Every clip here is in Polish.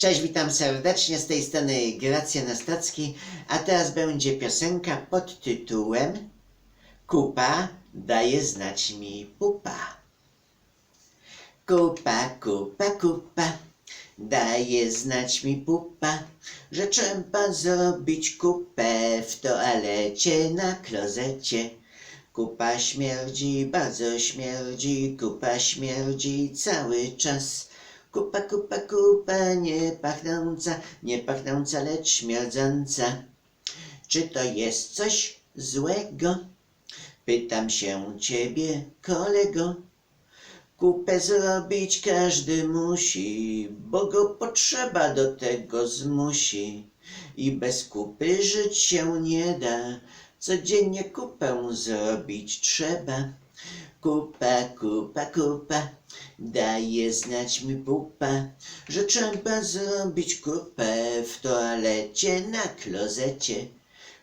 Cześć, witam serdecznie z tej strony Gracja Nastacki, a teraz będzie piosenka pod tytułem Kupa daje znać mi pupa. Kupa, kupa, kupa, daje znać mi pupa, że trzeba zrobić kupę w toalecie na klozecie. Kupa śmierdzi, bardzo śmierdzi, kupa śmierdzi cały czas. Kupa, kupa, kupa, nie pachnąca, nie pachnąca, lecz śmierdząca. Czy to jest coś złego? Pytam się ciebie, kolego. Kupę zrobić każdy musi, bo go potrzeba do tego zmusi. I bez kupy żyć się nie da, codziennie kupę zrobić trzeba. Kupa, kupa, kupa, daje znać mi pupa, że trzeba zrobić kupę w toalecie na klozecie.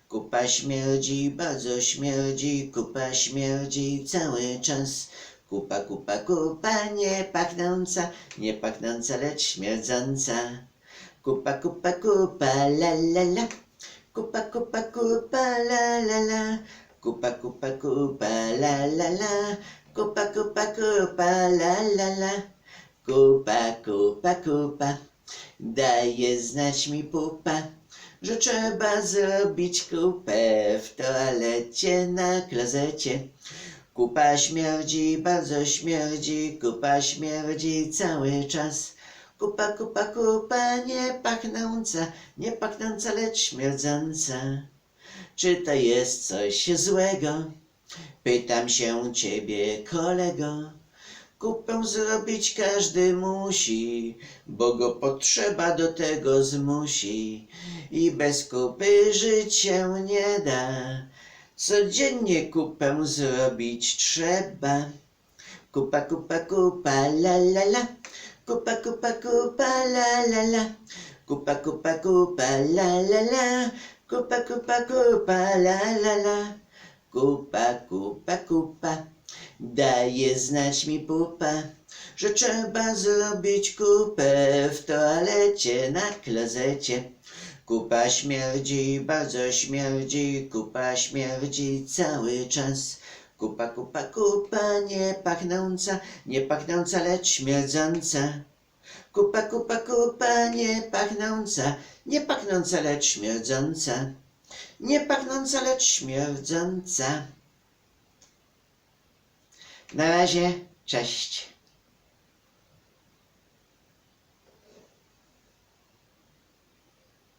Kupa śmierdzi, bardzo śmierdzi, kupa śmierdzi cały czas. Kupa, kupa, kupa, nie pachnąca, nie pachnąca, lecz śmierdząca. Kupa, kupa, kupa, la la la. Kupa, kupa, kupa, la la la. Kupa, kupa, kupa, la la la. Kupa, kupa, kupa, la la la. Kupa, kupa, kupa, daje znać mi pupa, że trzeba zrobić kupę w toalecie na klozecie. Kupa śmierdzi, bardzo śmierdzi, kupa śmierdzi cały czas. Kupa, kupa, kupa, nie pachnąca, nie pachnąca, lecz śmierdząca. Czy to jest coś złego? Pytam się ciebie, kolego. Kupę zrobić każdy musi, bo go potrzeba do tego zmusi. I bez kupy żyć się nie da. Codziennie kupę zrobić trzeba. Kupa, kupa, kupa, la la la. Kupa, kupa, kupa, la la la. Kupa, kupa, kupa, la la la. Kupa, kupa, kupa, la la la. Kupa, kupa, kupa, daje znać mi pupa, że trzeba zrobić kupę w toalecie na klozecie. Kupa śmierdzi, bardzo śmierdzi, kupa śmierdzi cały czas. Kupa, kupa, kupa, nie pachnąca, nie pachnąca, lecz śmierdząca. Kupa, kupa, kupa, nie pachnąca, nie pachnąca, lecz śmierdząca. Nie pachnąca, lecz śmierdząca. Na razie, cześć.